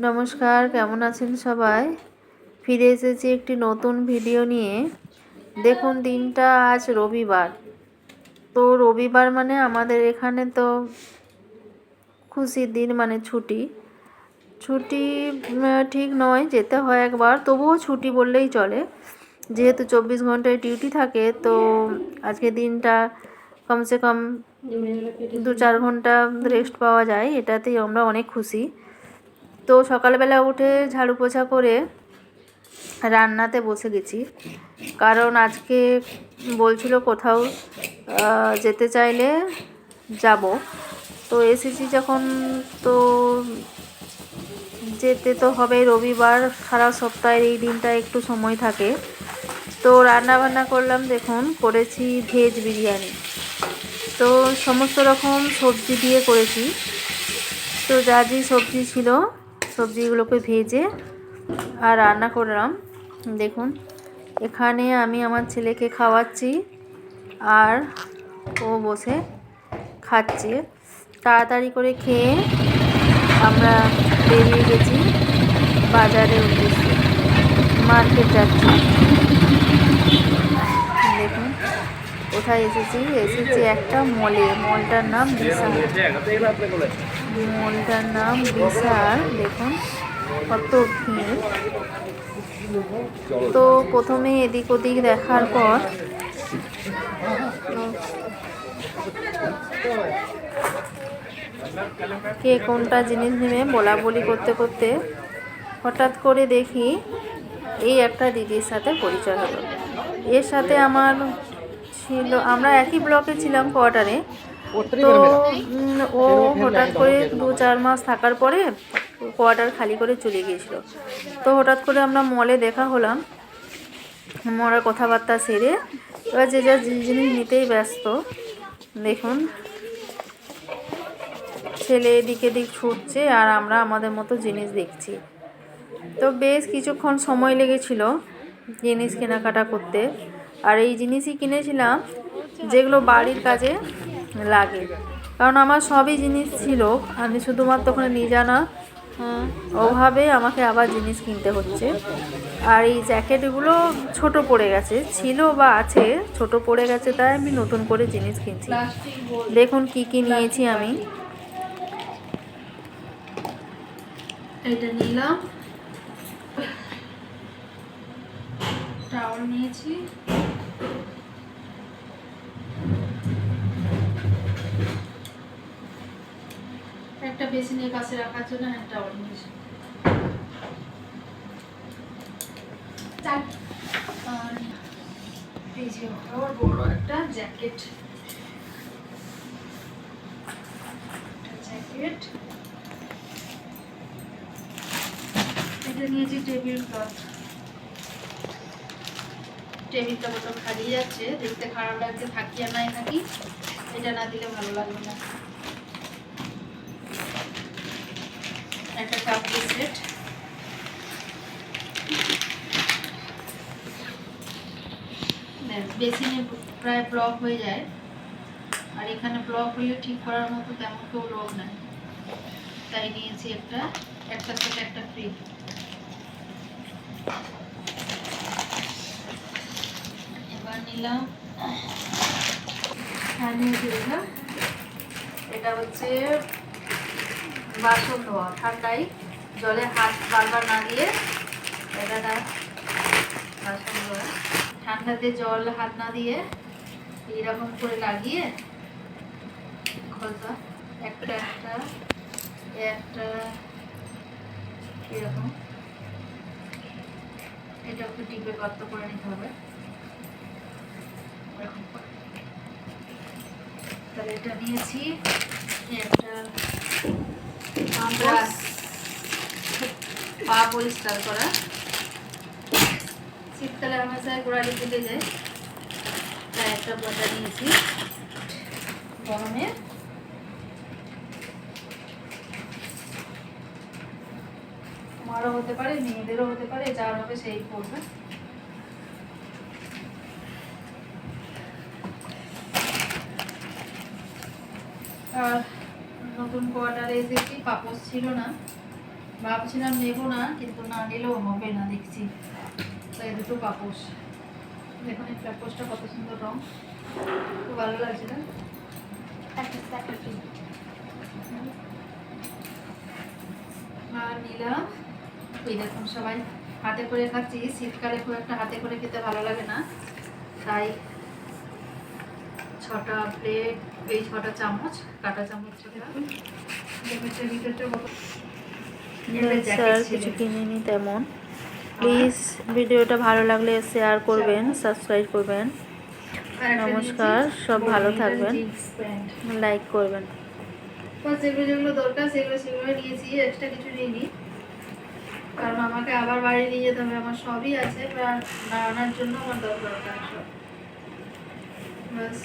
নমস্কার, কেমন আছেন সবাই? ফিরে এসেছি একটি নতুন ভিডিও নিয়ে। দেখুন, দিনটা আজ রবিবার। তো রবিবার মানে আমাদের এখানে তো খুশির দিন মানে ছুটি। ছুটি ঠিক নয়, যেতে হয় একবার, তবুও ছুটি বললেই চলে। যেহেতু চব্বিশ ঘন্টায় ডিউটি থাকে, তো আজকে দিনটা কমসে কম দু চার ঘণ্টা রেস্ট পাওয়া যায়, এটাতেই আমরা অনেক খুশি। তো সকালবেলা উঠে ঝাড়ু পোছা করে রান্নাতে বসে গেছি। কারণ আজকে বলছিল কোথাও যেতে চাইলে যাব। তো এসেছি যখন, তো যেতে তো হবে রবিবার, সারা সপ্তাহের এই দিনটা একটু সময় থাকে। তো রান্না বান্না করলাম, দেখুন, করেছি ভেজ বিরিয়ানি। তো সমস্ত রকম সবজি দিয়ে করেছি। তো যা যে সবজি ছিল সবজিগুলোকে ভেজে আর রান্না করলাম। দেখুন, এখানে আমি আমার ছেলেকে খাওয়াচ্ছি আর ও বসে খাচ্ছে। তাড়াতাড়ি করে খেয়ে আমরা বেরিয়ে গেছি বাজারে উদ্দেশ্যে। মার্কেট যাচ্ছি দেখুন কোথায় এসেছি? এসেছি একটা মলে। মলটার নাম বিশাল। মলটার নাম বিশাল। দেখুন, কত ভিড়। তো প্রথমে এদিক ওদিক দেখার পর কে কোনটা জিনিস নেবে বলা বলি করতে করতে হঠাৎ করে দেখি এই একটা দিদির সাথে পরিচয় হলো। এর সাথে আমার ছিল আমরা একই ব্লকে ছিলাম কোয়ার্টারে তো ও হঠাৎ করে দু চার মাস থাকার পরে কোয়ার্টার খালি করে চলে গিয়েছিল। তো হঠাৎ করে আমরা মলে দেখা হলাম। মরা কথাবার্তা সেরে এবার যে যা যে জিনিস নিতেই ব্যস্ত দেখুন। ছেলে এদিকে দিক ছুটছে আর আমরা আমাদের মতো জিনিস দেখছি। তো বেশ কিছুক্ষণ সময় লেগেছিল জিনিস কেনাকাটা করতে। আর এই জিনিসই কিনেছিলাম, যেগুলো বাড়ির কাজে লাগে। কারণ আমার সবই জিনিস ছিল, আমি শুধুমাত্র ওখানে নিয়ে জানা ওভাবে আমাকে আবার জিনিস কিনতে হচ্ছে। আর এই জ্যাকেটগুলো ছোট পড়ে গেছে, ছিল বা আছে, ছোট পড়ে গেছে, তাই আমি নতুন করে জিনিস কিনছি। দেখুন কি কি নিয়েছি আমি। এটা নিলাম। টাওয়াল নিয়েছি। একটা বেসিনের পাশে রাখার জন্য একটা আবার বড় একটা জ্যাকেট জ্যাকেট এটা নিয়েছি টেবিল ক্লথ টেবিলটা কত খালি যাচ্ছে। দেখতে খারাপ লাগছে থাকি আর নাই থাকি এটা না দিলে ভালো লাগবে না। একটা কাপ সেট বেসিনে প্রায় ব্লক হয়ে যায়। আর এখানে ব্লক হলে ঠিক করার মতো তেমন কেউ লোক নাই। তাই নিয়েছি একটা একটা সাথে একটা ফ্রি এবার নিলাম। হ্যাঁ নিয়েছি এটা হচ্ছে বাসন ধোয়া, ঠান্ডায় জলে হাত বারবার না দিয়ে এটা বাসন ধোয়া। ঠান্ডাতে জল হাত না দিয়ে এইরকম করে লাগিয়ে খোলসা একটা একটা একটা, এরকম। এটা একটু টিপে গর্ত করে নিতে হবে। তাহলে এটা নিয়েছি একটা পা পরিষ্কার করা। শীতকালে গোড়ালি ফুটে যায় তাই একটা বটা নিয়েছি গরমে। মারও হতে পারে, মেয়েদেরও হতে পারে, যার হবে সেই করবে আর নতুন কোয়ার্টারে এসেছি পাপোশ ছিল না। ভাবছিলাম নেব না কিন্তু না নিলেও হবে না দেখছি। তাই দুটো পাপোশ। দেখুন এই পাপোশটা কত সুন্দর রং। খুব ভালো লাগছে না? আর নিলাম। এই দেখুন সবাই হাতে করে খাচ্ছি। শীতকালে খুব একটা হাতে করে খেতে ভালো লাগে না। তাই ছটা প্লেট এই ছটা চামচ কাটা চামচ ছটা। কিছু কিনিনি তেমন। প্লিজ ভিডিওটা ভালো লাগলে শেয়ার করবেন সাবস্ক্রাইব করবেন। নমস্কার, সব ভালো থাকবেন। লাইক করবেন। বাস যেগুলো যেগুলো দরকার সেগুলো সেগুলো নিয়েছি এক্সট্রা কিছু নিইনি। কারণ আমাকে আবার বাড়ি নিয়ে যেতে হবে আমার সবই আছে আনার জন্য আমার দরকার সব। বাস